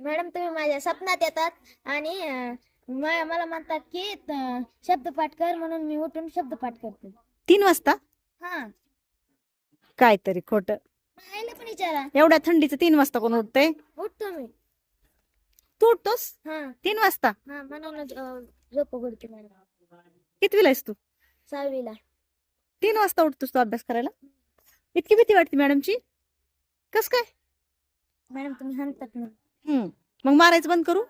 Madam तुम्ही माझ्या स्वप्नात येतात आणि मला म्हणतात की शब्दपाठ कर म्हणून मी उठून शब्दपाठ करते. तीन वाजता? हा. काहीतरी खोट. आईला पण विचारा. एवढ्या थंडीचं तीन वाजता कोण उठतंय? उठतो मी. तू उठतोस? हा. तीन वाजता? हा म्हणूनच अं, झोप उघडते मॅडम. कितवीला आहेस तू? सहावीला. तीन वाजता उठतोस तू अभ्यास करायला? इतकी भीती वाटते मॅडमची. कस काय? मॅडम तुम्ही म्हणतात ना. हम्म. मग मारायचं बंद करू?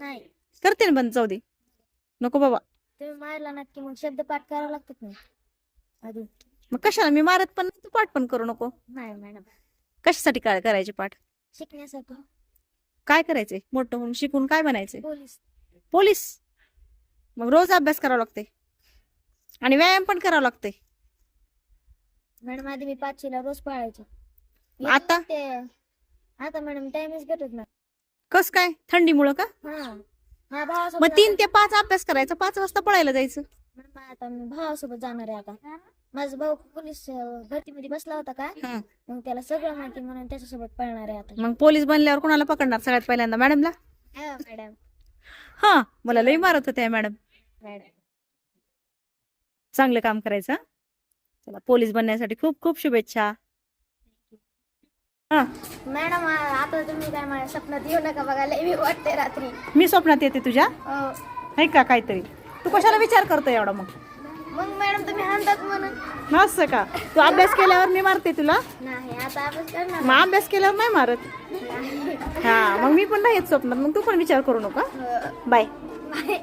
नाही. करते ना बंद जाऊ दे. नको बाबा. तुम्ही मारला नक्की मग शब्दपाठ करावं लागतात ना. आधी मग कशाला? मी मारत पण नाही तू पाठ पण करू नको. नाही मॅडम. कशासाठी काय करायचे पाठ? शिकण्यासाठी. काय करायचे? मोठं होऊन शिकून काय बनायचे पोलीस. पोलीस? मग रोज अभ्यास करावा लागते. आणि व्यायाम पण करावा लागते. मॅडम आधी मी पाचवीला रोज पळायचे. आता? ते आता मॅडम टाइमच भेटत ना कस काय? थंडीमुळं का? हा. हा भावासोबत मग तीन ते पाच अभ्यास करायचा पाच वाजता पळायला जायचं. मॅडम आता मी भावासोबत जाणार आहे आता. माझा भाऊ पोलीस अं, भरतीमध्ये बसला होता का? हं. मग त्याला सगळं माहिती म्हणून त्याच्यासोबत पळणार आहे आता. मग पोलीस बनल्यावर कोणाला पकडणार सगळ्यात पहिल्यांदा? मॅडमला? हा मॅडम. हा मला लई मारत होत्या मॅडम. मॅडम. चांगलं काम करायचं हं? चला पोलीस बनण्यासाठी खूप खूप शुभेच्छा. हा. मॅडम आता तुम्ही काय माझ्या स्वप्नात येऊ नका बघायला मी वाटते रात्री. मी स्वप्नात येते तुझ्या? अं, नाही का काहीतरी? तू कशाला विचार करतो एवढा मग? मग मॅडम तुम्ही हाणतात म्हणून. असं का? तू अभ्यास केल्यावर मी मारते तुला? नाही आता करणार मग अभ्यास केल्यावर नाही मारत? नाही. हा मग मी पण नाही येत स्वप्नात. मग तू पण विचार करू नका अं, बाय. बाय.